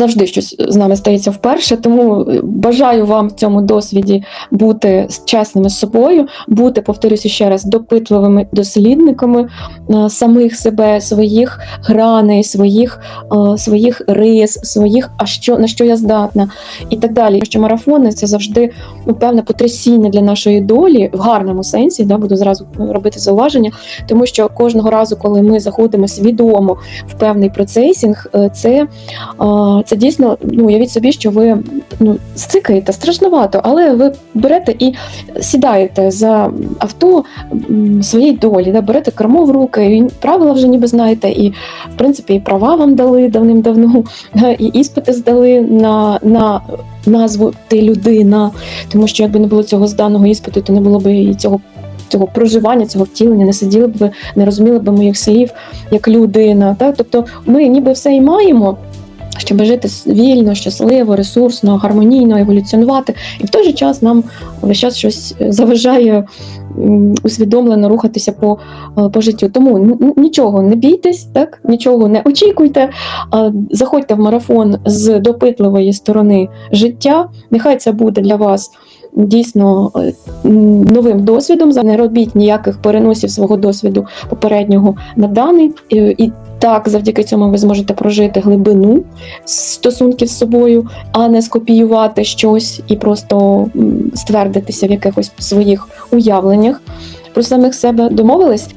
завжди щось з нами стається вперше. Тому е, бажаю вам в цьому досвіді бути чесними з собою, бути, повторюся ще раз, допитливими дослідниками е, самих себе, своїх граней, своїх, е, своїх рис, своїх, а що на що я здатна, і так далі. Що марафони це завжди ну, певне потрясіння для нашої долі в гарному сенсі. Да, буду зразу робити зауваження, тому що кожного разу, коли ми заходимо свідомо в певний процесінг, це, це дійсно ну уявіть собі, що ви ну стикаєте страшновато, але ви берете і сідаєте за авто своєї долі, да, берете кермо в руки, і правила вже ніби знаєте, і в принципі і права вам дали давним-давно, да, і іспити здали на, на назву ти людина, тому що якби не було цього зданого іспиту, то не було б і цього. Цього проживання, цього втілення, не сиділи б ви, не розуміли б моїх слів як людина. Так? Тобто ми ніби все і маємо, щоб жити вільно, щасливо, ресурсно, гармонійно, еволюціонувати. І в той же час нам весь час щось е, заважає усвідомлено рухатися по, е, по життю. Тому нічого не бійтесь, так? нічого не очікуйте. Заходьте в марафон з допитливої сторони життя. Нехай це буде для вас. Дійсно е, новим досвідом не робіть ніяких переносів свого досвіду попереднього на даний і так, завдяки цьому ви зможете прожити глибину стосунків з собою, а не скопіювати щось і просто ствердитися в якихось своїх уявленнях про самих себе. Домовились?